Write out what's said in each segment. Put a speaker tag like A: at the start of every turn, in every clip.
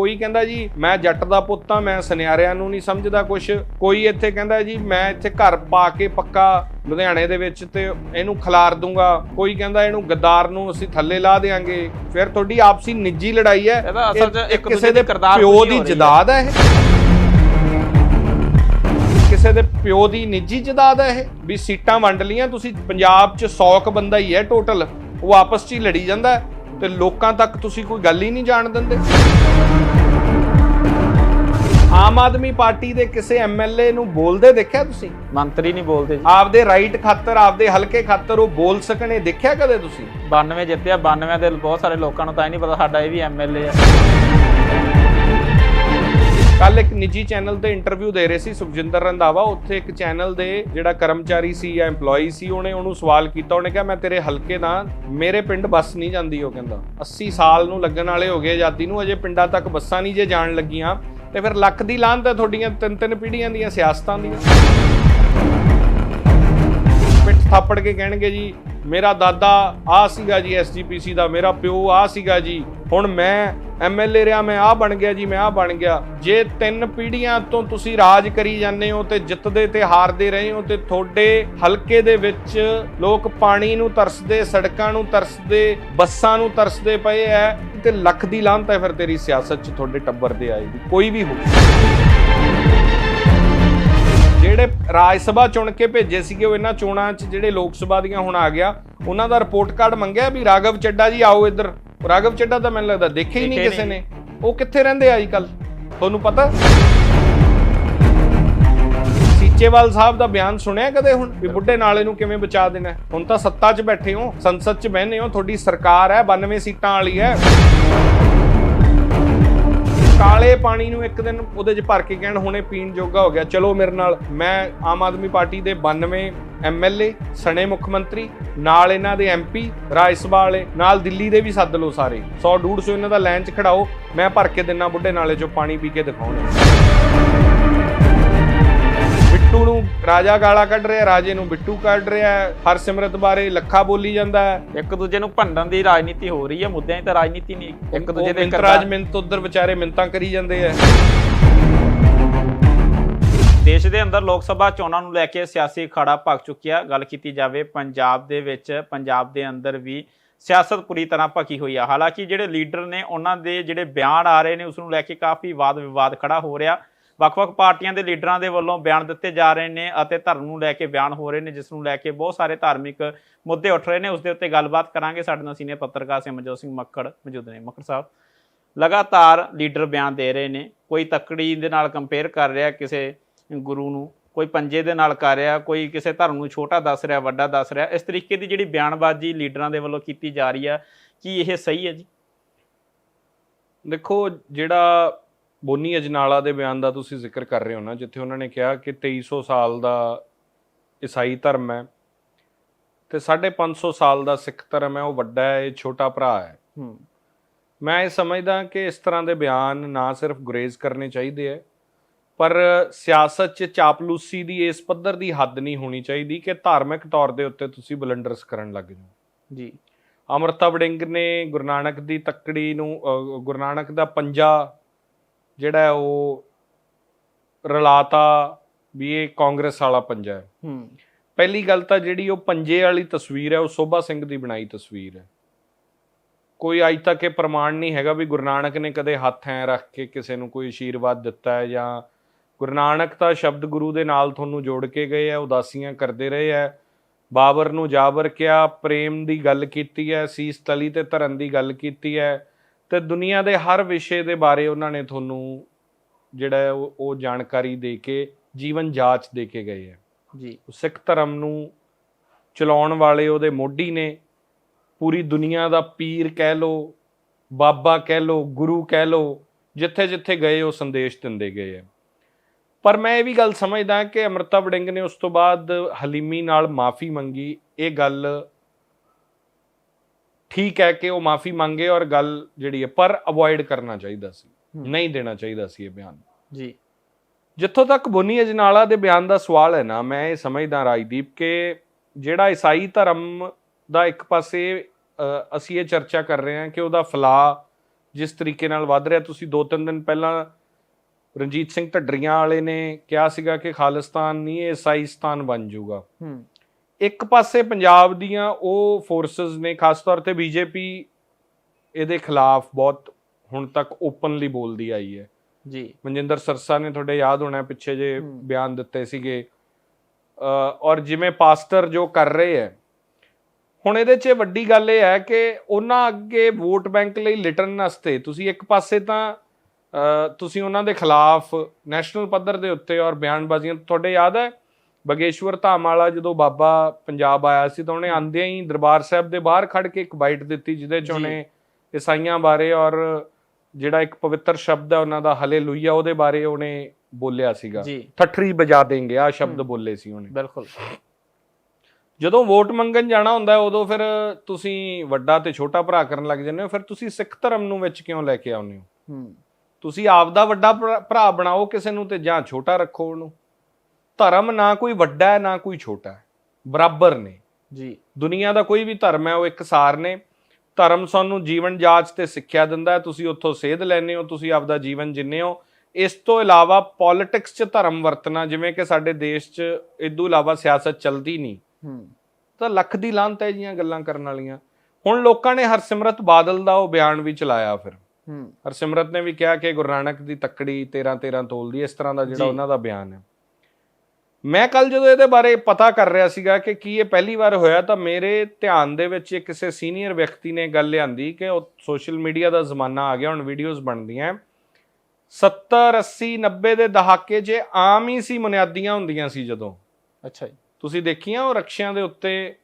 A: ਕੋਈ ਕਹਿੰਦਾ ਜੀ ਮੈਂ ਜੱਟ ਦਾ ਪੁੱਤ ਆ ਮੈਂ ਸੁਨਿਆਰਿਆਂ ਨੂੰ ਨਹੀਂ ਸਮਝਦਾ ਕੁਛ। ਕੋਈ ਇੱਥੇ ਕਹਿੰਦਾ ਜੀ ਮੈਂ ਇੱਥੇ ਘਰ ਪਾ ਕੇ ਪੱਕਾ ਲੁਧਿਆਣੇ ਦੇ ਵਿੱਚ ਤੇ ਇਹਨੂੰ ਖਿਲਾਰ ਦੂੰਗਾ। ਕੋਈ ਕਹਿੰਦਾ ਇਹਨੂੰ ਗੱਦਾਰ ਨੂੰ ਅਸੀਂ ਥੱਲੇ ਲਾ ਦੇਾਂਗੇ ਫਿਰ ਤੁਹਾਡੀ ਆਪਸੀ ਨਿੱਜੀ ਲੜਾਈ ਹੈ।
B: ਇਹਦਾ ਅਸਲ 'ਚ
A: ਇਹ- ਇਹ
B: ਇੱਕ
A: ਕਿਸੇ ਦੇ
B: ਕਿਰਦਾਰ
A: ਪਿਓ ਦੀ। ਜਦਾਦ ਹੈ ਇਹ। ਕਿਸੇ ਦੇ ਪਿਓ ਦੀ ਨਿੱਜੀ ਜਦਾਦ ਹੈ ਇਹ। ਵੀ ਸੀਟਾਂ ਵੰਡ ਲੀਆਂ ਤੁਸੀਂ ਪੰਜਾਬ 'ਚ 100 ਕ ਬੰਦਾ ਹੀ ਹੈ ਟੋਟਲ ਉਹ ਆਪਸ 'ਚ ਹੀ ਲੜੀ ਜਾਂਦਾ ਹੈ, ਤੇ ਲੋਕਾਂ ਤੱਕ ਤੁਸੀਂ ਕੋਈ ਗੱਲ ਹੀ ਨਹੀਂ ਜਾਣ ਦਿੰਦੇ? ਆਮ ਆਦਮੀ ਪਾਰਟੀ ਦੇ ਕਿਸੇ ਐਮਐਲਏ ਨੂੰ ਬੋਲਦੇ ਦੇਖਿਆ ਤੁਸੀਂ?
B: ਮੰਤਰੀ ਨਹੀਂ ਬੋਲਦੇ ਜੀ।
A: ਆਪਦੇ ਰਾਈਟ ਖਾਤਰ ਆਪਦੇ ਹਲਕੇ ਖਾਤਰ ਉਹ ਬੋਲ ਸਕਣੇ ਦੇਖਿਆ ਕਦੇ ਤੁਸੀਂ?
B: 92 ਜਿੱਤਿਆ 92 ਦੇ ਬਹੁਤ ਸਾਰੇ ਲੋਕਾਂ ਨੂੰ ਤਾਂ ਹੀ ਨਹੀਂ ਪਤਾ ਸਾਡਾ ਇਹ ਵੀ ਐਮਐਲਏ ਆ।
A: ਕੱਲ ਇੱਕ ਨਿੱਜੀ ਚੈਨਲ ਤੇ ਇੰਟਰਵਿਊ ਦੇ ਰਹੇ ਸੀ ਸੁਖਜਿੰਦਰ ਰੰਧਾਵਾ। ਉੱਥੇ ਇੱਕ ਚੈਨਲ ਦੇ ਜਿਹੜਾ ਕਰਮਚਾਰੀ ਸੀ ਜਾਂ EMPLOYE ਸੀ, ਉਹਨੇ ਉਹਨੂੰ ਸਵਾਲ ਕੀਤਾ। ਉਹਨੇ ਕਿਹਾ, ਮੈਂ ਤੇਰੇ ਹਲਕੇ ਦਾ, ਮੇਰੇ ਪਿੰਡ ਬੱਸ ਨਹੀਂ ਜਾਂਦੀ, ਉਹ ਕਹਿੰਦਾ। 80 ਸਾਲ ਨੂੰ ਲੱਗਣ ਵਾਲੇ ਹੋ ਗਏ ਆਜ਼ਾਦੀ ਨੂੰ, ਅਜੇ ਪਿੰਡਾਂ ਤੱਕ ਬੱਸਾਂ ਨਹੀਂ ਜੇ ਜਾਣ ਲੱਗੀਆਂ। ਤੇ ਫਿਰ ਲੱਖ ਦੀ ਲਾਂਤ ਹੈ ਤੁਹਾਡੀਆਂ ਤਿੰਨ ਤਿੰਨ ਪੀੜ੍ਹੀਆਂ ਦੀਆਂ, ਸਿਆਸਤਾਂ ਦੀਆਂ। ਪਿੱਠ ਥਾਪੜ ਕੇ ਕਹਿਣਗੇ ਜੀ, ਮੇਰਾ ਦਾਦਾ ਆ ਸੀਗਾ ਜੀ ਐਸਜੀਪੀਸੀ ਦਾ, ਮੇਰਾ ਪਿਓ ਆ ਸੀਗਾ ਜੀ। ਹੁਣ ਮੈਂ ਐਮਐਲਏ ਰਿਆ ਮੈਂ ਆ ਬਣ ਗਿਆ ਜੀ, ਮੈਂ ਆ ਬਣ ਗਿਆ। ਜੇ ਤਿੰਨ ਪੀੜ੍ਹੀਆਂ ਤੋਂ ਤੁਸੀਂ ਰਾਜ ਕਰੀ ਜਾਂਦੇ ਹੋ ਤੇ ਜਿੱਤਦੇ ਤੇ ਹਾਰਦੇ ਰਹੇ ਹੋ ਤੇ ਤੁਹਾਡੇ ਹਲਕੇ ਦੇ ਵਿੱਚ ਲੋਕ ਪਾਣੀ ਨੂੰ ਤਰਸਦੇ, ਸੜਕਾਂ ਨੂੰ ਤਰਸਦੇ, ਬੱਸਾਂ ਨੂੰ ਤਰਸਦੇ ਪਏ ਐ, ਤੇ ਲੱਖ ਦੀ ਲਾਂਤ ਹੈ ਫਿਰ ਤੇਰੀ ਸਿਆਸਤ 'ਚ ਤੁਹਾਡੇ ਟੱਬਰ ਦੇ ਆਏਗੀ ਕੋਈ ਵੀ ਹੋ ਜਿਹੜੇ ਰਾਜ ਸਭਾ ਚੁਣ ਕੇ ਭੇਜੇ ਸੀਗੇ ਉਹ ਇਹਨਾਂ ਚੋਣਾਂ 'ਚ ਜਿਹੜੇ ਲੋਕ ਸਭਾ ਦੀਆਂ ਹੁਣ ਆ ਗਿਆ ਉਹਨਾਂ ਦਾ ਰਿਪੋਰਟ ਕਾਰਡ ਮੰਗਿਆ ਵੀ ਰਾਘਵ ਚੱਡਾ ਜੀ ਆਓ ਇੱਧਰ। ਰਾਘਵ ਚੱਡਾ ਤਾਂ ਮੈਨੂੰ ਲੱਗਦਾ ਦੇਖੇ ਹੀ ਨਹੀਂ ਕਿਸੇ। ਨੇ। ਉਹ ਕਿੱਥੇ ਰਹਿੰਦੇ ਆ ਅੱਜ ਕੱਲ ਤੁਹਾਨੂੰ ਪਤਾ? ਸੀਚੇਵਾਲ ਸਾਹਿਬ ਦਾ ਬਿਆਨ ਸੁਣਿਆ ਕਦੇ ਹੁਣ? ਵੀ ਬੁੱਢੇ ਨਾਲੇ ਨੂੰ ਕਿਵੇਂ ਬਚਾ ਦੇਣਾ? ਹੁਣ ਤਾਂ ਸੱਤਾ 'ਚ ਬੈਠੇ ਹੋ ਸੰਸਦ 'ਚ ਬਹਿਨੇ ਹੋ ਤੁਹਾਡੀ ਸਰਕਾਰ ਹੈ 92 ਸੀਟਾਂ ਵਾਲੀ ਹੈ। ਕਾਲੇ ਪਾਣੀ ਨੂੰ ਇੱਕ ਦਿਨ ਉਹਦੇ 'ਚ ਭਰ ਕੇ ਕਹਿਣ ਹੁਣੇ ਪੀਣ ਜੋਗਾ ਹੋ ਗਿਆ। ਚਲੋ ਮੇਰੇ ਨਾਲ, ਮੈਂ ਆਮ ਆਦਮੀ ਪਾਰਟੀ ਦੇ 92 ਐਮਐਲਏ ਸਣੇ ਮੁੱਖ ਮੰਤਰੀ, ਨਾਲ ਇਹਨਾਂ ਦੇ ਐਮਪੀ ਰਾਜ ਸਭਾ ਵਾਲੇ, ਨਾਲ ਦਿੱਲੀ ਦੇ ਵੀ ਸੱਦ ਲਓ ਸਾਰੇ। 100 150 ਇਹਨਾਂ ਦਾ ਲਾਈਨ 'ਚ ਖੜਾਓ, ਮੈਂ ਭਰ ਕੇ ਦਿਨਾ ਬੁੱਢੇ ਨਾਲੇ 'ਚੋਂ ਪਾਣੀ ਪੀ ਕੇ ਦਿਖਾਉਣੇ। ਬਿੱਟੂ ਨੂੰ ਰਾਜਾ ਗਾਲਾਂ ਕੱਢ ਰਿਹਾ ਰਾਜੇ ਨੂੰ ਬਿੱਟੂ ਕੱਢ ਰਿਹਾ ਹਰਸਿਮਰਤ ਬਾਰੇ ਲੱਖਾ ਬੋਲੀ ਜਾਂਦਾ ਹੈ।
B: ਇੱਕ ਦੂਜੇ ਨੂੰ ਭੰਡਣ ਦੀ ਰਾਜਨੀਤੀ ਹੋ ਰਹੀ ਹੈ ਮੁੱਦਿਆਂ ਤਾਂ ਰਾਜਨੀਤੀ ਨਹੀਂ। ਇੱਕ ਦੂਜੇ ਦੇ ਕਿਰਦਾਰ
A: ਮਿੰਤ ਉਧਰ ਵਿਚਾਰੇ ਮਿੰਤਾਂ ਕਰੀ ਜਾਂਦੇ ਆ।
B: ਦੇਸ਼ ਦੇ ਅੰਦਰ ਲੋਕ ਸਭਾ ਚੋਣਾਂ ਨੂੰ ਲੈ ਕੇ ਸਿਆਸੀ ਅਖਾੜਾ ਭਗ ਚੁੱਕਿਆ। ਗੱਲ ਕੀਤੀ ਜਾਵੇ ਪੰਜਾਬ ਦੇ ਵਿੱਚ ਪੰਜਾਬ ਦੇ ਅੰਦਰ ਵੀ ਸਿਆਸਤ ਪੂਰੀ ਤਰ੍ਹਾਂ ਭਖੀ ਹੋਈ ਆ। ਹਾਲਾਂਕਿ ਜਿਹੜੇ ਲੀਡਰ ਨੇ ਉਹਨਾਂ ਦੇ ਜਿਹੜੇ ਬਿਆਨ ਆ ਰਹੇ ਨੇ ਉਸ ਨੂੰ ਲੈ ਕੇ ਕਾਫੀ ਵਾਦ ਵਿਵਾਦ ਖੜਾ ਹੋ ਰਿਹਾ। ਵੱਖ-ਵੱਖ ਪਾਰਟੀਆਂ ਦੇ ਲੀਡਰਾਂ ਦੇ ਵੱਲੋਂ ਬਿਆਨ ਦਿੱਤੇ ਜਾ ਰਹੇ ਨੇ ਅਤੇ ਧਰਮ ਨੂੰ ਲੈ ਕੇ ਬਿਆਨ ਹੋ ਰਹੇ ਨੇ, ਜਿਸ ਨੂੰ ਲੈ ਕੇ ਬਹੁਤ ਸਾਰੇ ਧਾਰਮਿਕ ਮੁੱਦੇ ਉੱਠ ਰਹੇ ਨੇ। ਉਸ ਦੇ ਉੱਤੇ ਗੱਲਬਾਤ ਕਰਾਂਗੇ। ਸਾਡੇ ਨਾਲ ਸੀਨੀਅਰ ਪੱਤਰਕਾਰ ਸਿਮਰਜੋਤ ਸਿੰਘ ਮੱਕੜ ਮੌਜੂਦ ਨੇ। ਮੱਕੜ ਸਾਹਿਬ, ਲਗਾਤਾਰ ਲੀਡਰ ਬਿਆਨ ਦੇ ਰਹੇ ਨੇ। ਕੋਈ ਤੱਕੜੀ ਦੇ ਨਾਲ ਕੰਪੇਅਰ ਕਰ ਰਿਹਾ ਕਿਸੇ ਗੁਰੂ ਨੂੰ, ਕੋਈ ਪੰਜੇ ਦੇ ਨਾਲ ਕਰ ਰਿਹਾ, ਕੋਈ ਕਿਸੇ ਧਰਮ ਨੂੰ ਛੋਟਾ ਦੱਸ ਰਿਹਾ, ਵੱਡਾ ਦੱਸ ਰਿਹਾ। ਇਸ ਤਰੀਕੇ ਦੀ ਜਿਹੜੀ ਬਿਆਨਬਾਜ਼ੀ ਲੀਡਰਾਂ ਦੇ ਵੱਲੋਂ ਕੀਤੀ ਜਾ ਰਹੀ ਆ, ਕੀ ਇਹ ਸਹੀ ਹੈ ਜੀ?
A: ਦੇਖੋ, ਜਿਹੜਾ ਬੋਨੀ ਅਜਨਾਲਾ ਦੇ ਬਿਆਨ ਦਾ ਤੁਸੀਂ ਜ਼ਿਕਰ ਕਰ ਰਹੇ ਹੋ ਨਾ ਜਿੱਥੇ ਉਹਨਾਂ ਨੇ ਕਿਹਾ ਕਿ 2300 ਸਾਲ ਦਾ ਈਸਾਈ ਧਰਮ ਹੈ ਤੇ 550 ਸਾਲ ਦਾ ਸਿੱਖ ਧਰਮ ਹੈ ਉਹ ਵੱਡਾ ਹੈ ਇਹ ਛੋਟਾ ਭਰਾ ਹੈ। ਮੈਂ ਇਹ ਸਮਝਦਾ ਕਿ ਇਸ ਤਰ੍ਹਾਂ ਦੇ ਬਿਆਨ ਨਾ ਸਿਰਫ ਗੁਰੇਜ਼ ਕਰਨੇ ਚਾਹੀਦੇ ਹੈ ਪਰ ਸਿਆਸਤ 'ਚ ਚਾਪਲੂਸੀ ਦੀ ਇਸ ਪੱਧਰ ਦੀ ਹੱਦ ਨਹੀਂ ਹੋਣੀ ਚਾਹੀਦੀ ਕਿ ਧਾਰਮਿਕ ਤੌਰ ਦੇ ਉੱਤੇ ਤੁਸੀਂ ਬਲੰਡਰਸ ਕਰਨ ਲੱਗ ਜਾਓ।
B: ਜੀ।
A: ਅਮਰਤਾ ਵੜਿੰਗ ਨੇ ਗੁਰੂ ਨਾਨਕ ਦੀ ਤੱਕੜੀ ਨੂੰ ਗੁਰੂ ਨਾਨਕ ਦਾ ਪੰਜਾ ਜਿਹੜਾ ਉਹ ਰਲਾਤਾ ਵੀ ਇਹ ਕਾਂਗਰਸ ਵਾਲਾ ਪੰਜਾ ਹੈ।
B: ਹੂੰ।
A: ਪਹਿਲੀ ਗੱਲ ਤਾਂ ਜਿਹੜੀ ਉਹ ਪੰਜੇ ਵਾਲੀ ਤਸਵੀਰ ਹੈ ਉਹ ਸੋਭਾ ਸਿੰਘ ਦੀ ਬਣਾਈ ਤਸਵੀਰ ਹੈ। ਕੋਈ ਅੱਜ ਤੱਕ ਇਹ ਪ੍ਰਮਾਣ ਨਹੀਂ ਹੈਗਾ ਵੀ ਗੁਰੂ ਨਾਨਕ ਨੇ ਕਦੇ ਹੱਥ ਐ ਰੱਖ ਕੇ ਕਿਸੇ ਨੂੰ ਕੋਈ ਆਸ਼ੀਰਵਾਦ ਦਿੱਤਾ ਹੈ ਜਾਂ ਗੁਰੂ ਨਾਨਕ ਤਾਂ ਸ਼ਬਦ ਗੁਰੂ ਦੇ ਨਾਲ ਤੁਹਾਨੂੰ ਜੋੜ ਕੇ ਗਏ ਆ ਉਦਾਸੀਆਂ ਕਰਦੇ ਰਹੇ ਆ ਬਾਬਰ ਨੂੰ ਜਾਬਰ ਕਿਹਾ ਪ੍ਰੇਮ ਦੀ ਗੱਲ ਕੀਤੀ ਹੈ ਸੀਸ ਤਲੀ ਤੇ ਧਰਨ ਦੀ ਗੱਲ ਕੀਤੀ ਹੈ। ਤੇ ਦੁਨੀਆ ਦੇ ਹਰ ਵਿਸ਼ੇ ਦੇ ਬਾਰੇ ਉਹਨਾਂ ਨੇ ਤੁਹਾਨੂੰ ਜਿਹੜਾ ਉਹ ਉਹ ਜਾਣਕਾਰੀ ਦੇ ਕੇ ਜੀਵਨ ਜਾਂਚ ਦੇ ਕੇ ਗਏ ਹੈ।
B: ਜੀ।
A: ਸਿੱਖ ਧਰਮ ਨੂੰ ਚਲਾਉਣ ਵਾਲੇ ਉਹਦੇ ਮੋਢੀ ਨੇ। ਪੂਰੀ ਦੁਨੀਆ ਦਾ ਪੀਰ ਕਹਿ ਲੋ ਬਾਬਾ ਕਹਿ ਲੋ ਗੁਰੂ ਕਹਿ ਲੋ ਜਿੱਥੇ ਜਿੱਥੇ ਗਏ ਉਹ ਸੰਦੇਸ਼ ਦਿੰਦੇ ਗਏ ਹੈ। ਪਰ ਮੈਂ ਇਹ ਵੀ ਗੱਲ ਸਮਝਦਾ ਕਿ ਅਮਰਤਾ ਵੜਿੰਗ ਨੇ ਉਸ ਤੋਂ ਬਾਅਦ ਹਲੀਮੀ ਨਾਲ ਮਾਫੀ ਮੰਗੀ। ਇਹ ਗੱਲ ਠੀਕ ਹੈ ਕਿ ਉਹ ਮਾਫੀ ਮੰਗੇ ਔਰ ਗੱਲ ਜਿਹੜੀ ਹੈ ਪਰ ਅਵੋਇਡ ਕਰਨਾ ਚਾਹੀਦਾ ਸੀ। ਨਹੀਂ ਦੇਣਾ ਚਾਹੀਦਾ ਸੀ ਇਹ ਬਿਆਨ।
B: ਜੀ।
A: ਜਿੱਥੋਂ ਤੱਕ ਬੋਨੀ ਅਜਨਾਲਾ ਦੇ ਬਿਆਨ ਦਾ ਸਵਾਲ ਹੈ ਨਾ ਮੈਂ ਇਹ ਸਮਝਦਾ ਰਾਜਦੀਪ ਕਿ ਜਿਹੜਾ ਈਸਾਈ ਧਰਮ ਦਾ ਇੱਕ ਪਾਸੇ ਅਸੀਂ ਇਹ ਚਰਚਾ ਕਰ ਰਹੇ ਹਾਂ ਕਿ ਉਹਦਾ ਫਲਾ ਜਿਸ ਤਰੀਕੇ ਨਾਲ ਵੱਧ ਰਿਹਾ। ਤੁਸੀਂ ਦੋ ਤਿੰਨ ਦਿਨ ਪਹਿਲਾਂ ਰਣਜੀਤ ਸਿੰਘ ਢੱਡਰੀਆਂ ਵਾਲੇ ਨੇ ਕਿਹਾ ਸੀਗਾ ਕਿ ਖਾਲਿਸਤਾਨ ਨਹੀਂ ਇਹ ਇਸਾਈਸਤਾਨ ਬਣ ਜਾਊਗਾ।
B: ਹੂੰ।
A: ਇੱਕ ਪਾਸੇ ਪੰਜਾਬ ਦੀਆਂ ਉਹ ਫੋਰਸਸ ਨੇ ਖਾਸ ਤੌਰ ਤੇ ਬੀਜੇਪੀ ਇਹਦੇ ਖਿਲਾਫ ਬਹੁਤ ਹੁਣ ਤੱਕ ਓਪਨਲੀ ਬੋਲਦੀ ਆਈ ਹੈ।
B: ਜੀ।
A: ਮਨਜਿੰਦਰ ਸਰਸਾ ਨੇ ਤੁਹਾਡੇ ਯਾਦ ਹੋਣਾ ਪਿੱਛੇ ਜੇ। ਬਿਆਨ ਦਿੱਤੇ ਸੀਗੇ। ਅ, ਔਰ ਜਿਵੇਂ ਪਾਸਟਰ ਜੋ ਕਰ ਰਹੇ ਹੈ ਹੁਣ ਇਹਦੇ 'ਚ ਵੱਡੀ ਗੱਲ ਇਹ ਹੈ ਕਿ ਉਹਨਾਂ ਅੱਗੇ ਵੋਟ ਬੈਂਕ ਲਈ ਲਿਟਣ ਵਾਸਤੇ ਤੁਸੀਂ ਇੱਕ ਪਾਸੇ ਤਾਂ ਤੁਸੀਂ ਉਹਨਾਂ ਦੇ ਖਿਲਾਫ ਨੈਸ਼ਨਲ ਪੱਧਰ ਦੇ ਉੱਤੇ ਔਰ ਬਿਆਨਬਾਜ਼ੀਆਂ ਤੁਹਾਡੇ ਯਾਦ ਹੈ? ਬਗੇਸ਼ਵਰ ਧਾਮ ਵਾਲਾ ਜਦੋਂ ਬਾਬਾ ਪੰਜਾਬ ਆਇਆ ਸੀ ਤਾਂ ਉਹਨੇ ਆਂਦਿਆਂ ਹੀ ਦਰਬਾਰ ਸਾਹਿਬ ਦੇ ਬਾਹਰ ਖੜ ਕੇ ਇੱਕ ਬਾਈਟ ਦਿੱਤੀ ਜਿਹਦੇ 'ਚ। ਉਹਨੇ ਈਸਾਈਆਂ ਬਾਰੇ ਔਰ ਜਿਹੜਾ ਇੱਕ ਪਵਿੱਤਰ ਸ਼ਬਦ ਹੈ ਉਹਨਾਂ ਦਾ ਹਲੇਲੂਇਆ ਉਹਦੇ ਬਾਰੇ ਉਹਨੇ ਬੋਲਿਆ ਸੀਗਾ। ਠੱਠਰੀ ਬਜਾ ਦੇਂਗੇ ਆ ਸ਼ਬਦ। ਬੋਲੇ ਸੀ ਉਹਨੇ।
B: ਬਿਲਕੁਲ।
A: ਜਦੋਂ ਵੋਟ ਮੰਗਣ ਜਾਣਾ ਹੁੰਦਾ ਹੈ, ਉਦੋਂ ਫਿਰ ਤੁਸੀਂ ਵੱਡਾ ਤੇ ਛੋਟਾ ਭਰਾ ਕਰਨ ਲੱਗ ਜਾਂਦੇ ਹੋ ਫਿਰ ਤੁਸੀਂ ਸਿੱਖ ਧਰਮ ਨੂੰ ਵਿੱਚ ਕਿਉਂ ਲੈ ਕੇ ਆਉਂਦੇ ਹੋ? ਤੁਸੀਂ ਆਪ ਦਾ ਵੱਡਾ ਭਰਾ ਬਣਾਓ ਕਿਸੇ ਨੂੰ ਤੇ ਜਾਂ ਛੋਟਾ ਰੱਖੋ ਉਹਨੂੰ? ਧਰਮ ਨਾ ਕੋਈ ਵੱਡਾ ਹੈ ਨਾ ਕੋਈ ਛੋਟਾ ਹੈ। ਬਰਾਬਰ ਨੇ।
B: ਜੀ।
A: ਦੁਨੀਆ ਦਾ ਕੋਈ ਵੀ ਧਰਮ ਹੈ ਉਹ ਇੱਕਸਾਰ ਨੇ। ਧਰਮ ਸਾਨੂੰ ਜੀਵਨ ਜਾਂਚ ਤੇ ਸਿੱਖਿਆ ਦਿੰਦਾ ਹੈ। ਤੁਸੀਂ ਉੱਥੋਂ ਸੇਧ ਲੈਂਦੇ ਹੋ ਤੁਸੀਂ ਆਪਦਾ ਜੀਵਨ ਜਿੰਨੇ ਹੋ। ਇਸ ਤੋਂ ਇਲਾਵਾ ਪੋਲਿਟਿਕਸ 'ਚ ਧਰਮ ਵਰਤਣਾ ਜਿਵੇਂ ਕਿ ਸਾਡੇ ਦੇਸ਼ 'ਚ ਇਦੋਂ ਇਲਾਵਾ ਸਿਆਸਤ ਚਲਦੀ ਨਹੀਂ।
B: ਹੂੰ।
A: ਤਾਂ ਲੱਖ ਦੀ ਲਾਂਤ ਹੈ ਜੀਆਂ ਗੱਲਾਂ ਕਰਨ ਵਾਲੀਆਂ। ਹੁਣ ਲੋਕਾਂ ਨੇ ਹਰਸਿਮਰਤ ਬਾਦਲ ਦਾ ਉਹ ਬਿਆਨ ਵੀ ਚਲਾਇਆ ਫਿਰ।
B: ਹੂੰ।
A: ਹਰਸਿਮਰਤ ਨੇ ਵੀ ਕਿਹਾ ਕਿ ਗੁਰੂ ਨਾਨਕ ਦੀ ਤੱਕੜੀ 13 13 ਤੋਲਦੀ ਇਸ ਤਰ੍ਹਾਂ ਦਾ ਜਿਹੜਾ। ਉਹਨਾਂ ਦਾ ਬਿਆਨ ਹੈ। ਮੈਂ ਕੱਲ ਜਦੋਂ ਇਹਦੇ ਬਾਰੇ ਪਤਾ ਕਰ ਰਿਹਾ ਸੀਗਾ ਕਿ ਕੀ ਇਹ ਪਹਿਲੀ ਵਾਰ ਹੋਇਆ ਤਾਂ ਮੇਰੇ ਧਿਆਨ ਦੇ ਵਿੱਚ ਇਹ ਕਿਸੇ ਸੀਨੀਅਰ ਵਿਅਕਤੀ ਨੇ ਗੱਲ ਲਿਆਂਦੀ ਕਿ ਉਹ ਸੋਸ਼ਲ ਮੀਡੀਆ ਦਾ ਜ਼ਮਾਨਾ ਆ ਗਿਆ ਹੁਣ ਵੀਡੀਓਜ਼ ਬਣਦੀਆਂ 70 80 90 ਦੇ ਦਹਾਕੇ 'ਚ ਆਮ ਹੀ ਸੀ ਬੁਨਿਆਦੀਆਂ ਹੁੰਦੀਆਂ ਸੀ ਜਦੋਂ
B: ਅੱਛਾ ਜੀ
A: ਤੁਸੀਂ ਦੇਖੀਆਂ ਉਹ ਰਕਸ਼ਿਆਂ ਦੇ ਉੱਤੇ।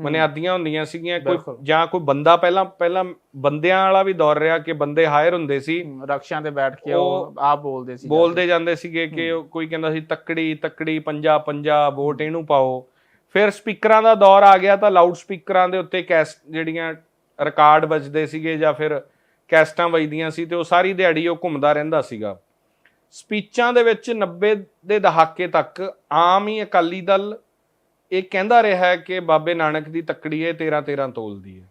A: ਬੁਨਿਆਦੀਆਂ ਹੁੰਦੀਆਂ ਸੀਗੀਆਂ ਕੋਈ। ਜਾਂ ਕੋਈ ਬੰਦਾ ਪਹਿਲਾਂ ਪਹਿਲਾਂ ਬੰਦਿਆਂ ਵਾਲਾ ਵੀ ਦੌਰ ਰਿਹਾ ਕਿ ਬੰਦੇ ਹਾਇਰ ਹੁੰਦੇ ਸੀ।
B: ਹੂੰ, ਰਕਸ਼ਿਆਂ ਤੇ ਬੈਠ ਕੇ ਉਹ ਆਪ ਬੋਲਦੇ ਸੀ।
A: ਬੋਲਦੇ ਜਾਂਦੇ ਸੀਗੇ ਕਿ ਕੋਈ ਕਹਿੰਦਾ ਸੀ ਤੱਕੜੀ ਤੱਕੜੀ ਪੰਜਾ ਪੰਜਾ ਵੋਟ ਇਹਨੂੰ ਪਾਓ। ਫਿਰ ਸਪੀਕਰਾਂ ਦਾ ਦੌਰ ਆ ਗਿਆ ਤਾਂ ਲਾਊਡ ਸਪੀਕਰਾਂ ਦੇ ਉੱਤੇ ਕੈਸ ਜਿਹੜੀਆਂ ਰਿਕਾਰਡ ਵੱਜਦੇ ਸੀਗੇ ਜਾਂ ਫਿਰ ਕੈਸਟਾਂ ਵੱਜਦੀਆਂ ਸੀ ਤੇ ਉਹ ਸਾਰੀ ਦਿਹਾੜੀ ਉਹ ਘੁੰਮਦਾ ਰਹਿੰਦਾ ਸੀਗਾ। ਸਪੀਚਾਂ ਦੇ ਵਿੱਚ 90 ਦੇ ਦਹਾਕੇ ਤੱਕ ਆਮ ਹੀ ਅਕਾਲੀ ਦਲ ਇਹ ਕਹਿੰਦਾ ਰਿਹਾ ਹੈ ਕਿ ਬਾਬੇ ਨਾਨਕ ਦੀ ਤੱਕੜੀ ਇਹ 13 13 ਤੋਲਦੀ ਹੈ।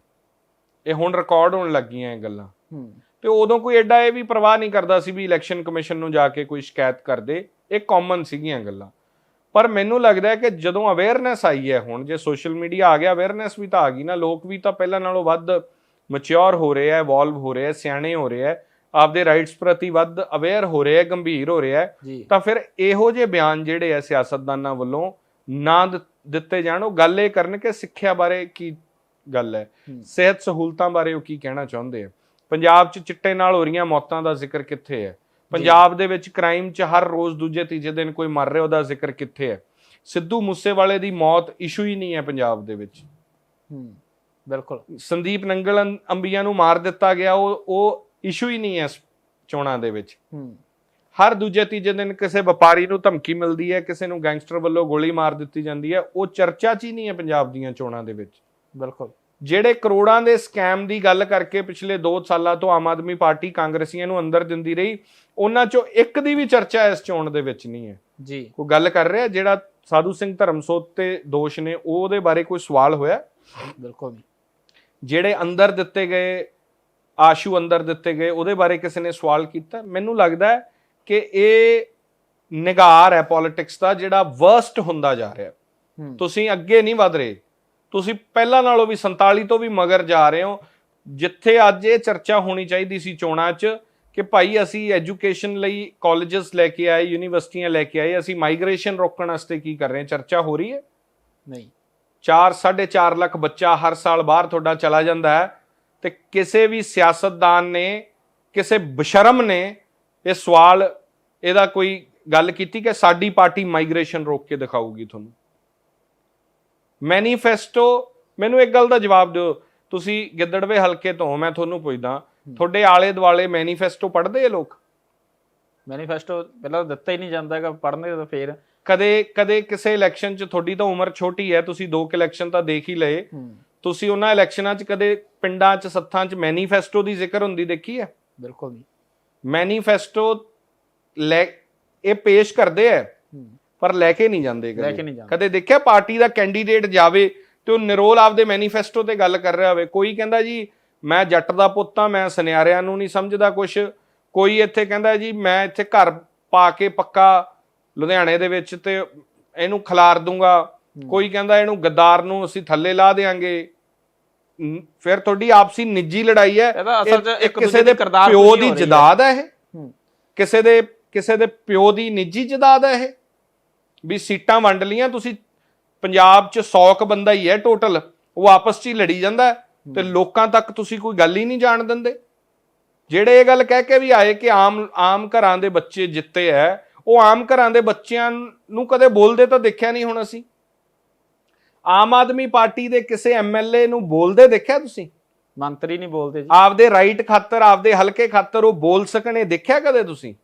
A: ਇਹ ਹੁਣ ਰਿਕਾਰਡ ਹੋਣ ਲੱਗੀਆਂ ਇਹ ਗੱਲਾਂ।
B: ਹੂੰ।
A: ਤੇ ਉਦੋਂ ਕੋਈ ਐਡਾ ਇਹ ਵੀ ਪਰਵਾਹ ਨਹੀਂ ਕਰਦਾ ਸੀ ਵੀ ਇਲੈਕਸ਼ਨ ਕਮਿਸ਼ਨ ਨੂੰ ਜਾ ਕੇ ਕੋਈ ਸ਼ਿਕਾਇਤ ਕਰਦੇ ਇਹ ਕਾਮਨ ਸੀਗੀਆਂ ਗੱਲਾਂ। ਪਰ ਮੈਨੂੰ ਲੱਗਦਾ ਹੈ ਕਿ ਜਦੋਂ ਅਵੇਅਰਨੈਸ ਆਈ ਹੈ ਹੁਣ ਜੇ ਸੋਸ਼ਲ ਮੀਡੀਆ ਆ ਗਿਆ ਅਵੇਅਰਨੈਸ ਵੀ ਤਾਂ ਆ ਗਈ ਨਾ। ਲੋਕ ਵੀ ਤਾਂ ਪਹਿਲਾਂ ਨਾਲੋਂ ਵੱਧ ਮੈਚੁਰ ਹੋ ਰਹੇ ਆ ਇਵੋਲਵ ਹੋ ਰਹੇ ਆ ਸਿਆਣੇ ਹੋ ਰਹੇ ਆ ਆਪਦੇ ਰਾਈਟਸ ਪ੍ਰਤੀ ਵੱਧ ਅਵੇਅਰ ਹੋ ਰਹੇ ਆ ਗੰਭੀਰ ਹੋ ਰਹੇ ਆ
B: ਜੀ।
A: ਤਾਂ ਫਿਰ ਇਹੋ ਜਿਹੇ ਬਿਆਨ ਜਿਹੜੇ ਆ ਸਿਆਸਤਦਾਨਾਂ ਵੱਲੋਂ ਨਾ ਦਿੱਤੇ ਜਾਣ ਉਹ ਗੱਲ ਇਹ ਕਰਨ ਕਿ ਸਿੱਖਿਆ ਬਾਰੇ ਕੀ ਗੱਲ ਹੈ। ਸਿਹਤ ਸਹੂਲਤਾਂ ਬਾਰੇ ਉਹ ਕੀ ਕਹਿਣਾ ਚਾਹੁੰਦੇ ਆ। ਪੰਜਾਬ 'ਚ ਚਿੱਟੇ ਨਾਲ ਹੋ ਰਹੀਆਂ ਮੌਤਾਂ ਦਾ ਜ਼ਿਕਰ ਕਿੱਥੇ ਹੈ? ਪੰਜਾਬ ਦੇ ਵਿੱਚ ਕ੍ਰਾਈਮ 'ਚ ਹਰ ਰੋਜ਼ ਦੂਜੇ ਤੀਜੇ ਦਿਨ ਕੋਈ ਮਰ ਰਿਹਾ ਉਹਦਾ ਜ਼ਿਕਰ ਕਿੱਥੇ ਹੈ? ਸਿੱਧੂ ਮੂਸੇਵਾਲੇ ਦੀ ਮੌਤ ਇਸ਼ੂ ਹੀ ਨਹੀਂ ਹੈ ਪੰਜਾਬ ਦੇ ਵਿੱਚ।
B: ਹੂੰ ਬਿਲਕੁਲ।
A: ਸੰਦੀਪ ਨੰਗਲ ਅੰਬੀਆਂ ਨੂੰ ਮਾਰ ਦਿੱਤਾ ਗਿਆ ਉਹ ਉਹ ਇਸ਼ੂ ਹੀ ਨਹੀਂ ਹੈ ਚੋਣਾਂ ਦੇ ਵਿੱਚ।
B: ਹੂੰ।
A: ਹਰ ਦੂਜੇ ਤੀਜੇ ਦਿਨ ਕਿਸੇ ਵਪਾਰੀ ਨੂੰ ਧਮਕੀ ਮਿਲਦੀ ਹੈ ਕਿਸੇ ਨੂੰ ਗੈਂਗਸਟਰ ਵੱਲੋਂ ਗੋਲੀ ਮਾਰ ਦਿੱਤੀ ਜਾਂਦੀ ਹੈ। ਉਹ ਚਰਚਾ 'ਚ ਹੀ ਨਹੀਂ ਹੈ ਪੰਜਾਬ ਦੀਆਂ ਚੋਣਾਂ ਦੇ ਵਿੱਚ।
B: ਬਿਲਕੁਲ।
A: ਜਿਹੜੇ ਕਰੋੜਾਂ ਦੇ ਸਕੈਮ ਦੀ ਗੱਲ ਕਰਕੇ ਪਿਛਲੇ 2 ਸਾਲਾਂ ਤੋਂ ਆਮ ਆਦਮੀ ਪਾਰਟੀ ਕਾਂਗਰਸੀਆਂ ਨੂੰ ਅੰਦਰ ਦਿੰਦੀ ਰਹੀ ਉਹਨਾਂ 'ਚੋਂ ਇੱਕ ਦੀ ਵੀ ਚਰਚਾ ਇਸ ਚੋਣ ਦੇ ਵਿੱਚ ਨਹੀਂ ਹੈ।
B: ਜੀ।
A: ਕੋਈ ਗੱਲ ਕਰ ਰਿਹਾ ਜਿਹੜਾ ਸਾਧੂ ਸਿੰਘ ਧਰਮਸੋਤ ਤੇ ਦੋਸ਼ ਨੇ ਉਹ ਉਹਦੇ ਬਾਰੇ ਕੋਈ ਸਵਾਲ ਹੋਇਆ?
B: ਬਿਲਕੁਲ ਨਹੀਂ।
A: ਜਿਹੜੇ ਅੰਦਰ ਦਿੱਤੇ ਗਏ ਆਸ਼ੂ ਅੰਦਰ ਦਿੱਤੇ ਗਏ ਉਹਦੇ ਬਾਰੇ ਕਿਸੇ ਨੇ ਸਵਾਲ ਕੀਤਾ? ਮੈਨੂੰ ਲੱਗਦਾ ਹੈ ਕਿ ਇਹ ਨਿਗਾਰ ਹੈ ਪੋਲਿਟਿਕਸ ਦਾ ਜਿਹੜਾ ਵਰਸਟ ਹੁੰਦਾ ਜਾ ਰਿਹਾ ਤੁਸੀਂ ਅੱਗੇ ਨਹੀਂ ਵਧ ਰਹੇ। ਤੁਸੀਂ ਪਹਿਲਾਂ ਨਾਲੋਂ ਵੀ 47 ਤੋਂ ਵੀ ਮਗਰ ਜਾ ਰਹੇ ਹੋ। ਜਿੱਥੇ ਅੱਜ ਇਹ ਚਰਚਾ ਹੋਣੀ ਚਾਹੀਦੀ ਸੀ ਚੋਣਾਂ 'ਚ ਕਿ ਭਾਈ ਅਸੀਂ ਐਜੂਕੇਸ਼ਨ ਲਈ ਕਾਲਜਸ ਲੈ ਕੇ ਆਏ ਯੂਨੀਵਰਸਿਟੀਆਂ ਲੈ ਕੇ ਆਏ ਅਸੀਂ ਮਾਈਗ੍ਰੇਸ਼ਨ ਰੋਕਣ ਵਾਸਤੇ ਕੀ ਕਰ ਰਹੇ ਹਾਂ? ਚਰਚਾ ਹੋ ਰਹੀ ਹੈ?
B: ਨਹੀਂ।
A: 4 4.5 ਲੱਖ ਬੱਚਾ ਹਰ ਸਾਲ ਬਾਹਰ ਤੁਹਾਡਾ ਚਲਾ ਜਾਂਦਾ ਹੈ ਤੇ ਕਿਸੇ ਵੀ ਸਿਆਸਤਦਾਨ ਨੇ ਕਿਸੇ ਬਸ਼ਰਮ ਨੇ ਇਹ ਸਵਾਲ ਇਹਦਾ ਕੋਈ ਗੱਲ ਕੀਤੀ ਕਿ ਸਾਡੀ ਪਾਰਟੀ ਮਾਈਗ੍ਰੇਸ਼ਨ ਰੋਕ ਕੇ ਦਿਖਾਊਗੀ ਤੁਹਾਨੂੰ? ਮੈਨੀਫੈਸਟੋ ਮੈਨੂੰ ਇੱਕ ਗੱਲ ਦਾ ਜਵਾਬ ਦਿਓ। ਤੁਸੀਂ ਗਿੱਦੜਵੇ ਹਲਕੇ ਤੋਂ ਮੈਂ ਤੁਹਾਨੂੰ ਪੁੱਛਦਾ ਤੁਹਾਡੇ ਆਲੇ ਦੁਆਲੇ ਮੈਨੀਫੈਸਟੋ ਪੜ੍ਹਦੇ ਆ ਲੋਕ?
B: ਮੈਨੀਫੈਸਟੋ ਪਹਿਲਾਂ ਦਿੱਤਾ ਹੀ ਨਹੀਂ ਜਾਂਦਾ ਹੈਗਾ ਪੜ੍ਹਨੇ ਤਾਂ ਫੇਰ।
A: ਕਦੇ ਕਦੇ ਕਿਸੇ ਇਲੈਕਸ਼ਨ 'ਚ ਤੁਹਾਡੀ ਤਾਂ ਉਮਰ ਛੋਟੀ ਹੈ ਤੁਸੀਂ ਦੋ ਇਲੈਕਸ਼ਨ ਤਾਂ ਦੇਖ ਹੀ ਲਏ। ਤੁਸੀਂ ਉਹਨਾਂ ਇਲੈਕਸ਼ਨਾਂ 'ਚ ਕਦੇ ਪਿੰਡਾਂ 'ਚ ਸੱਥਾਂ 'ਚ ਮੈਨੀਫੈਸਟੋ ਦੀ ਜ਼ਿਕਰ ਹੁੰਦੀ ਦੇਖੀ ਹੈ?
B: ਬਿਲਕੁਲ ਨਹੀਂ।
A: ਮੈਨੀਫੈਸਟੋ ਲੈ ਇਹ ਪੇਸ਼ ਕਰਦੇ
B: ਹੂੰ।
A: ਪਰ ਲੈ ਕੇ ਨਹੀਂ ਜਾਂਦੇ
B: ਲੈ ਕੇ ਨਹੀਂ ਜਾਂਦੇ।
A: ਕਦੇ ਦੇਖਿਆ ਪਾਰਟੀ ਦਾ ਕੈਂਡੀਡੇਟ ਜਾਵੇ ਤੇ ਉਹ ਨਿਰੋਲ ਆਪਦੇ ਮੈਨੀਫੈਸਟੋ ਤੇ ਗੱਲ ਕਰ ਰਿਹਾ ਹੋਵੇ? ਕੋਈ ਕਹਿੰਦਾ ਜੀ ਮੈਂ ਜੱਟ ਦਾ ਪੁੱਤ ਆ ਮੈਂ ਸੁਨਿਆਰਿਆਂ ਨੂੰ ਨਹੀਂ ਸਮਝਦਾ ਕੁਛ। ਕੋਈ ਇੱਥੇ ਕਹਿੰਦਾ ਜੀ ਮੈਂ ਇੱਥੇ ਘਰ ਪਾ ਕੇ ਪੱਕਾ ਲੁਧਿਆਣੇ ਦੇ ਵਿੱਚ ਤੇ ਇਹਨੂੰ ਖਿਲਾਰ ਦੂੰਗਾ। ਕੋਈ ਕਹਿੰਦਾ ਇਹਨੂੰ ਗੱਦਾਰ ਨੂੰ ਅਸੀਂ ਥੱਲੇ ਲਾ ਦੇਾਂਗੇ ਫਿਰ ਤੁਹਾਡੀ ਆਪਸੀ ਨਿੱਜੀ ਲੜਾਈ ਹੈ।
B: ਇਹਦਾ ਅਸਲ 'ਚ
A: ਇਹ- ਇਹ
B: ਇੱਕ
A: ਕਿਸੇ ਦੇ
B: ਕਿਰਦਾਰ
A: ਪਿਓ ਦੀ
B: ਹੋ ਹੈ।
A: ਜਦਾਦ ਹੈ ਇਹ?
B: ਹੂੰ।
A: ਕਿਸੇ ਦੇ ਕਿਸੇ ਦੇ ਪਿਓ ਦੀ ਨਿੱਜੀ ਜਦਾਦ ਹੈ ਇਹ? ਵੀ ਸੀਟਾਂ ਵੰਡ ਲੀਆਂ ਤੁਸੀਂ ਪੰਜਾਬ 'ਚ 100 ਕ ਬੰਦਾ ਹੀ ਹੈ ਟੋਟਲ ਉਹ ਆਪਸ 'ਚ ਹੀ ਲੜੀ ਜਾਂਦਾ ਹੈ, ਤੇ ਲੋਕਾਂ ਤੱਕ ਤੁਸੀਂ ਕੋਈ ਗੱਲ ਹੀ ਨਹੀਂ ਜਾਣ ਦਿੰਦੇ। ਜਿਹੜੇ ਇਹ ਗੱਲ ਕਹਿ ਕੇ ਵੀ ਆਏ ਕਿ ਆਮ ਆਮ ਘਰਾਂ ਦੇ ਬੱਚੇ ਜਿੱਤੇ ਐ ਉਹ ਆਮ ਘਰਾਂ ਦੇ ਬੱਚਿਆਂ ਨੂੰ ਕਦੇ ਬੋਲਦੇ ਤਾਂ ਦੇਖਿਆ ਨਹੀਂ ਹੁਣ ਅਸੀਂ। ਆਮ ਆਦਮੀ ਪਾਰਟੀ ਦੇ ਕਿਸੇ ਐਮਐਲਏ ਨੂੰ ਬੋਲਦੇ ਦੇਖਿਆ ਤੁਸੀਂ?
B: ਮੰਤਰੀ ਨਹੀਂ ਬੋਲਦੇ ਜੀ।
A: ਆਪਦੇ ਰਾਈਟ ਖਾਤਰ ਆਪਦੇ ਹਲਕੇ ਖਾਤਰ ਉਹ ਬੋਲ ਸਕਣੇ ਦੇਖਿਆ ਕਦੇ ਤੁਸੀਂ?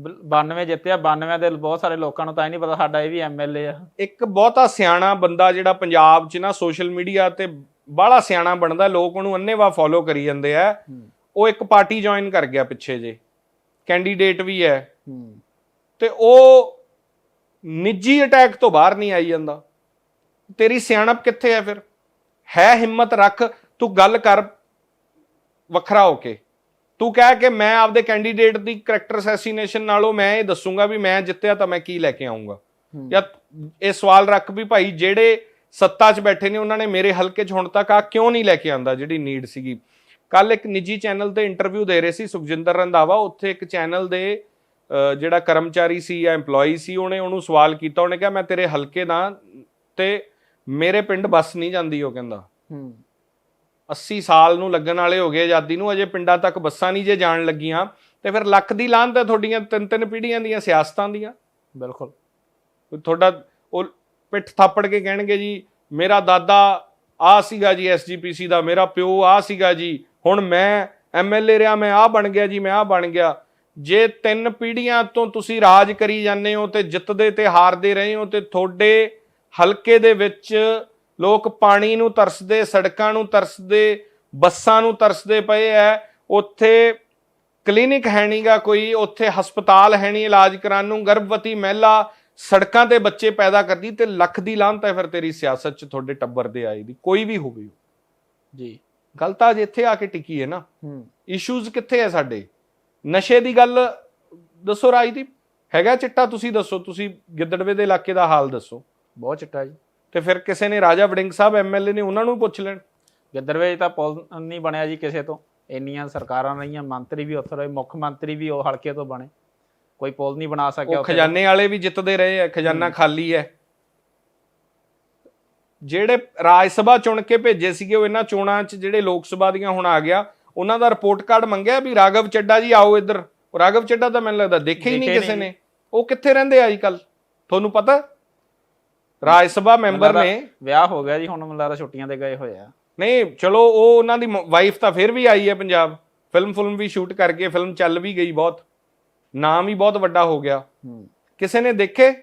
B: ਬ- 92 ਜਿੱਤਿਆ 92 ਦੇ ਬਹੁਤ ਸਾਰੇ ਲੋਕਾਂ ਨੂੰ ਤਾਂ ਹੀ ਨਹੀਂ ਪਤਾ ਸਾਡਾ ਇਹ ਵੀ ਐਮਐਲਏ ਆ।
A: ਇੱਕ ਬਹੁਤਾ ਸਿਆਣਾ ਬੰਦਾ ਜਿਹੜਾ ਪੰਜਾਬ 'ਚ ਨਾ ਸੋਸ਼ਲ ਮੀਡੀਆ ਤੇ ਬਾਹਲਾ ਸਿਆਣਾ ਬਣਦਾ ਲੋਕ ਉਹਨੂੰ ਅੰਨੇਵਾ ਫੋਲੋ ਕਰੀ ਜਾਂਦੇ ਆ। ਉਹ ਇੱਕ ਪਾਰਟੀ ਜੁਆਇਨ ਕਰ ਗਿਆ ਪਿੱਛੇ ਜੇ। ਕੈਂਡੀਡੇਟ ਵੀ ਹੂੰ। ਤੇ ਉਹ ਨਿੱਜੀ ਅਟੈਕ ਤੋਂ ਬਾਹਰ ਨਹੀਂ ਆਈ ਜਾਂਦਾ। ਤੇਰੀ ਸਿਆਣਪ ਕਿੱਥੇ ਹੈ ਫਿਰ? ਹੈ ਹਿੰਮਤ ਰੱਖ ਤੂੰ ਗੱਲ ਕਰ ਵੱਖਰਾ ਹੋ ਕੇ। ਤੂੰ ਕਹਿ ਕਿ ਮੈਂ ਆਪਦੇ ਕੈਂਡੀਡੇਟ ਦੀ ਕਰੈਕਟਰ ਅਸੈਸੀਨੇਸ਼ਨ ਨਾਲੋਂ ਮੈਂ ਇਹ ਦੱਸੂਗਾ ਵੀ ਮੈਂ ਜਿੱਤਿਆ ਤਾਂ ਮੈਂ ਕੀ ਲੈ ਕੇ ਆਉਂਗਾ ਜਾਂ ਇਹ ਸਵਾਲ ਰੱਖ ਵੀ ਭਾਈ ਜਿਹੜੇ ਸੱਤਾ 'ਚ ਬੈਠੇ ਨੇ ਉਹਨਾਂ ਨੇ ਮੇਰੇ ਹਲਕੇ 'ਚ ਹੁਣ ਤੱਕ ਆ ਕਿਉਂ ਨਹੀਂ ਲੈ ਕੇ ਆਂਦਾ ਜਿਹੜੀ ਨੀਡ ਸੀਗੀ? ਕੱਲ ਇੱਕ ਨਿੱਜੀ ਚੈਨਲ ਤੇ ਇੰਟਰਵਿਊ ਦੇ ਰਹੇ ਸੀ ਸੁਖਜਿੰਦਰ ਰੰਧਾਵਾ ਉੱਥੇ ਇੱਕ ਚੈਨਲ ਦੇ ਜਿਹੜਾ ਕਰਮਚਾਰੀ ਸੀ ਜਾਂ EMPLOYE ਸੀ ਉਹਨੇ ਉਹਨੂੰ ਸਵਾਲ ਕੀਤਾ ਉਹਨੇ ਕਿਹਾ ਮੈਂ ਤੇਰੇ ਹਲਕੇ ਦਾ ਤੇ ਮੇਰੇ ਪਿੰਡ ਬੱਸ ਨਹੀਂ ਜਾਂਦੀ ਉਹ ਕਹਿੰਦਾ।
B: ਹੂੰ।
A: 80 ਸਾਲ ਨੂੰ ਲੱਗਣ ਵਾਲੇ ਹੋ ਗਏ ਆਜ਼ਾਦੀ ਨੂੰ ਅਜੇ ਪਿੰਡਾਂ ਤੱਕ ਬੱਸਾਂ ਨਹੀਂ ਜੇ ਜਾਣ ਲੱਗੀਆਂ ਤੇ ਫਿਰ ਲੱਖ ਦੀ ਲਾਹਨਤ ਹੈ ਤੁਹਾਡੀਆਂ ਤਿੰਨ ਤਿੰਨ ਪੀੜ੍ਹੀਆਂ ਦੀਆਂ ਸਿਆਸਤਾਂ ਦੀਆਂ।
B: ਬਿਲਕੁਲ।
A: ਤੁਹਾਡਾ ਉਹ ਪਿੱਠ ਥਾਪੜ ਕੇ ਕਹਿਣਗੇ ਜੀ ਮੇਰਾ ਦਾਦਾ ਆ ਸੀਗਾ ਜੀ ਐਸਜੀਪੀਸੀ ਦਾ ਮੇਰਾ ਪਿਓ ਆ ਸੀਗਾ ਜੀ ਹੁਣ ਮੈਂ ਐਮਐਲਏ ਰਿਹਾ ਮੈਂ ਆ ਬਣ ਗਿਆ ਜੀ ਮੈਂ ਆ ਬਣ ਗਿਆ। ਜੇ ਤਿੰਨ ਪੀੜ੍ਹੀਆਂ ਤੋਂ ਤੁਸੀਂ ਰਾਜ ਕਰੀ ਜਾਂਦੇ ਹੋ ਤੇ ਜਿੱਤਦੇ ਤੇ ਹਾਰਦੇ ਰਹੇ ਹੋ ਤੇ ਤੁਹਾਡੇ ਹਲਕੇ ਦੇ ਵਿੱਚ ਲੋਕ ਪਾਣੀ ਨੂੰ ਤਰਸਦੇ ਸੜਕਾਂ ਨੂੰ ਤਰਸਦੇ ਬੱਸਾਂ ਨੂੰ ਤਰਸਦੇ ਪਏ ਐ। ਉੱਥੇ ਕਲੀਨਿਕ ਹੈ ਨਹੀਂਗਾ ਕੋਈ ਉੱਥੇ ਹਸਪਤਾਲ ਹੈ ਨਹੀਂ ਇਲਾਜ ਕਰਾਉਣ ਨੂੰ। ਗਰਭਵਤੀ ਮਹਿਲਾ ਸੜਕਾਂ ਤੇ ਬੱਚੇ ਪੈਦਾ ਕਰਦੀ ਤੇ ਲੱਖ ਦੀ ਲਾਹਨਤ ਹੈ ਫਿਰ ਤੇਰੀ ਸਿਆਸਤ 'ਚ ਤੁਹਾਡੇ ਟੱਬਰ ਦੇ ਆਏ ਦੀ ਕੋਈ ਵੀ ਹੋਵੇ
B: ਜੀ।
A: ਗੱਲ ਤਾਂ ਇੱਥੇ ਆ ਕੇ ਟਿਕੀ ਹੈ ਨਾ।
B: ਹੂੰ।
A: ਇਸ਼ੂਜ਼ ਕਿੱਥੇ ਹੈ ਸਾਡੇ? ਨਸ਼ੇ ਦੀ ਗੱਲ ਦੱਸੋ ਰਾਜਦੀਪ ਹੈਗਾ ਚਿੱਟਾ ਤੁਸੀਂ ਦੱਸੋ ਤੁਸੀਂ ਗਿੱਦੜਵੇ ਦੇ ਇਲਾਕੇ ਦਾ ਹਾਲ ਦੱਸੋ।
B: ਬਹੁਤ ਚਿੱਟਾ ਜੀ।
A: ਤੇ ਫਿਰ ਕਿਸੇ ਨੇ ਰਾਜਾ ਵੜਿੰਗ ਸਾਹਿਬ ਐਮਐਲਏ ਨੇ ਉਹਨਾਂ ਨੂੰ ਪੁੱਛ ਲੈਣ।
B: ਗਿੱਦੜਵੇ ਤਾਂ ਪੁਲ ਨਹੀਂ ਬਣਿਆ ਜੀ ਕਿਸੇ ਤੋਂ। ਇੰਨੀਆਂ ਸਰਕਾਰਾਂ ਰਹੀਆਂ ਮੰਤਰੀ ਵੀ ਉੱਥੇ ਰਹੇ ਮੁੱਖ ਮੰਤਰੀ ਵੀ ਉਹ ਹਲਕੇ ਤੋਂ ਬਣੇ। ਕੋਈ ਪੁਲ ਨਹੀਂ ਬਣਾ ਸਕਿਆ
A: ਉਹ ਖਜ਼ਾਨੇ ਵਾਲੇ ਵੀ ਜਿੱਤਦੇ ਰਹੇ ਆ ਖਜ਼ਾਨਾ ਖਾਲੀ ਹੈ। ਜਿਹੜੇ ਰਾਜ ਸਭਾ ਚੁਣ ਕੇ ਭੇਜੇ ਸੀਗੇ ਉਹ ਇਹਨਾਂ ਚੋਣਾਂ 'ਚ ਜਿਹੜੇ ਲੋਕ ਸਭਾ ਦੀਆਂ ਹੁਣ ਆ ਗਿਆ ਉਹਨਾਂ ਦਾ ਰਿਪੋਰਟ ਕਾਰਡ ਮੰਗਿਆ ਵੀ ਰਾਘਵ ਚੱਡਾ ਜੀ ਆਓ ਇੱਧਰ। ਰਾਘਵ ਚੱਡਾ ਤਾਂ ਮੈਨੂੰ ਲੱਗਦਾ ਦੇਖੇ ਹੀ ਨਹੀਂ ਕਿਸੇ। ਨੇ। ਉਹ ਕਿੱਥੇ ਰਹਿੰਦੇ ਆ ਅੱਜ ਕੱਲ ਤੁਹਾਨੂੰ ਪਤਾ? ਰਾਜ ਸਭਾ ਮੈਂਬਰ ਨੇ।
B: ਵਿਆਹ ਹੋ ਗਿਆ ਜੀ ਹੁਣ ਮੈਨੂੰ ਲੱਗਦਾ ਛੁੱਟੀਆਂ ਤੇ ਗਏ ਹੋਏ ਆ।
A: ਨਹੀਂ ਚਲੋ ਉਹ ਉਹਨਾਂ ਦੀ ਵਾਈਫ ਤਾਂ ਫਿਰ ਵੀ ਆਈ ਹੈ ਪੰਜਾਬ। ਫਿਲਮ ਫਿਲਮ ਵੀ ਸ਼ੂਟ ਕਰਕੇ ਫਿਲਮ ਚੱਲ ਵੀ ਗਈ ਬਹੁਤ। ਨਾਮ ਹੀ ਬਹੁਤ ਵੱਡਾ ਹੋ ਗਿਆ। ਕਿਸੇ ਨੇ ਦੇਖੇ?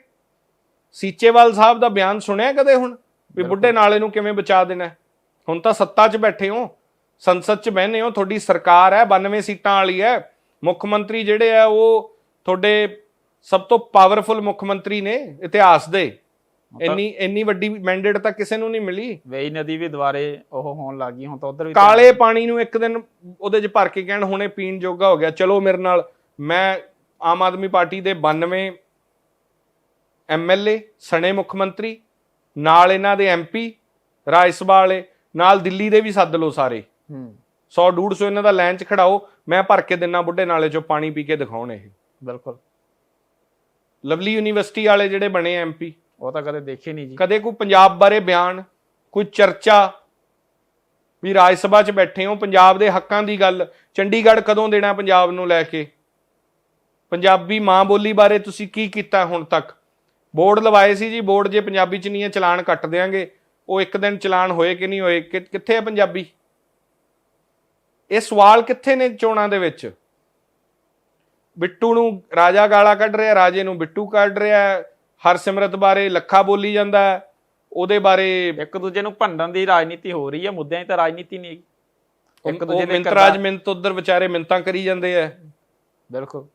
A: ਸੀਚੇਵਾਲ ਸਾਹਿਬ ਦਾ ਬਿਆਨ ਸੁਣਿਆ ਕਦੇ ਹੁਣ? ਵੀ ਬੁੱਢੇ ਨਾਲੇ ਨੂੰ ਕਿਵੇਂ ਬਚਾ ਦੇਣਾ? ਹੁਣ ਤਾਂ ਸੱਤਾ 'ਚ ਬੈਠੇ ਹੋ। ਸੰਸਦ 'ਚ ਬਹਿਨੇ ਹੋ। ਤੁਹਾਡੀ ਸਰਕਾਰ ਹੈ 92 ਸੀਟਾਂ ਵਾਲੀ ਹੈ। ਮੁੱਖ ਮੰਤਰੀ ਜਿਹੜੇ ਆ ਉਹ ਤੁਹਾਡੇ ਸਭ ਤੋਂ ਪਾਵਰਫੁਲ ਮੁੱਖ ਮੰਤਰੀ ਨੇ ਇਤਿਹਾਸ ਦੇ। ਇੰਨੀ ਇੰਨੀ ਵੱਡੀ ਮੈਂਡੇਟ ਤਾਂ ਕਿਸੇ ਨੂੰ ਨਹੀਂ ਮਿਲੀ।
B: ਵੇਈ ਨਦੀ ਵੀ ਦੁਬਾਰੇ ਉਹ ਹੋਣ ਲੱਗ ਹੁਣ ਤਾਂ ਉਧਰ ਵੀ
A: ਕਾਲੇ ਪਾਣੀ ਨੂੰ ਇੱਕ ਦਿਨ ਉਹਦੇ 'ਚ ਭਰ ਕੇ ਕਹਿਣ ਹੁਣੇ ਪੀਣ ਜੋਗਾ ਹੋ ਗਿਆ ਚਲੋ ਮੇਰੇ ਨਾਲ ਮੈਂ ਆਮ ਆਦਮੀ ਪਾਰਟੀ ਦੇ 92 ਐਮਐਲਏ ਸਣੇ ਮੁੱਖ ਮੰਤਰੀ ਨਾਲ ਇਹਨਾਂ ਦੇ ਐਮਪੀ ਰਾਜ ਸਭਾ ਵਾਲੇ ਨਾਲ ਦਿੱਲੀ ਦੇ ਵੀ ਸੱਦ ਲਓ ਸਾਰੇ।
B: ਹੂੰ।
A: 100 150 ਇਹਨਾਂ ਦਾ ਲਾਈਨ 'ਚ ਖੜਾਓ ਮੈਂ ਭਰ ਕੇ ਦਿਨਾ ਬੁੱਢੇ ਨਾਲੇ 'ਚੋਂ ਪਾਣੀ ਪੀ ਕੇ ਦਿਖਾਉਣ ਇਹ।
B: ਬਿਲਕੁਲ।
A: ਲਵਲੀ ਯੂਨੀਵਰਸਿਟੀ ਵਾਲੇ ਜਿਹੜੇ ਬਣੇ ਐਮਪੀ
B: ਉਹ ਤਾਂ ਕਦੇ ਦੇਖੇ ਨਹੀਂ ਜੀ।
A: ਕਦੇ ਕੋਈ ਪੰਜਾਬ ਬਾਰੇ ਬਿਆਨ, ਕੋਈ ਚਰਚਾ, ਵੀ ਰਾਜ ਸਭਾ 'ਚ ਬੈਠੇ ਹੋ, ਪੰਜਾਬ ਦੇ ਹੱਕਾਂ ਦੀ ਗੱਲ, ਚੰਡੀਗੜ੍ਹ ਕਦੋਂ ਦੇਣਾ ਪੰਜਾਬ ਨੂੰ ਲੈ ਕੇ? ਪੰਜਾਬੀ ਮਾਂ ਬੋਲੀ ਬਾਰੇ ਤੁਸੀਂ ਕੀ ਕੀਤਾ ਹੁਣ ਤੱਕ? ਬੋਰਡ ਲਵਾਏ ਸੀ ਜੀ, ਬੋਰਡ ਜੇ ਪੰਜਾਬੀ 'ਚ ਨਹੀਂ ਹੈ, ਚਲਾਨ ਕੱਟ ਦੇਾਂਗੇ ਉਹ ਇੱਕ ਦਿਨ ਚਲਾਨ ਹੋਏ ਕਿ ਨਹੀਂ ਹੋਏ? ਕਿ- ਕਿੱਥੇ ਹੈ ਪੰਜਾਬੀ? ਇਹ ਸਵਾਲ ਕਿੱਥੇ ਨੇ ਚੋਣਾਂ ਦੇ ਵਿੱਚ? ਬਿੱਟੂ ਨੂੰ ਰਾਜਾ ਗਾਲਾਂ ਕੱਢ ਰਿਹਾ, ਰਾਜੇ ਨੂੰ ਬਿੱਟੂ ਕੱਢ ਰਿਹਾ ਹਰਸਿਮਰਤ ਬਾਰੇ ਲੱਖਾ ਬੋਲੀ ਜਾਂਦਾ ਹੈ, ਉਹਦੇ ਬਾਰੇ
B: ਇੱਕ ਦੂਜੇ ਨੂੰ ਭੰਡਣ ਦੀ ਰਾਜਨੀਤੀ ਹੋ ਰਹੀ ਹੈ ਮੁੱਦਿਆਂ 'ਚ ਤਾਂ ਰਾਜਨੀਤੀ ਨਹੀਂ ਹੈਗੀ। ਇੱਕ ਦੂਜੇ ਦੇ
A: ਮਿੰਤਰਾਜ ਮਿੰਤ ਉਧਰ ਵਿਚਾਰੇ ਮਿੰਤਾਂ ਕਰੀ ਜਾਂਦੇ ਆ।
B: ਬਿਲਕੁਲ।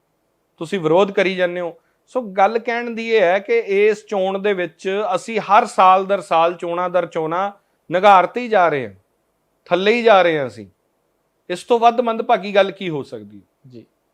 A: ਤੁਸੀਂ ਵਿਰੋਧ ਕਰੀ ਜਾਂਦੇ ਹੋ। ਸੋ ਗੱਲ ਕਹਿਣ ਦੀ ਇਹ ਹੈ ਕਿ ਇਸ ਚੋਣ ਦੇ ਵਿੱਚ ਅਸੀਂ ਹਰ ਸਾਲ ਦਰ ਸਾਲ ਚੋਣਾਂ ਦਰ ਚੋਣਾਂ ਨਗਾਰਤੇ ਹੀ ਜਾ ਰਹੇ ਹਾਂ ਥੱਲੇ ਹੀ ਜਾ ਰਹੇ ਹਾਂ ਅਸੀਂ। ਇਸ ਤੋਂ ਵੱਧ ਮੰਦਭਾਗੀ ਗੱਲ ਕੀ ਹੋ ਸਕਦੀ?
B: ਜੀ।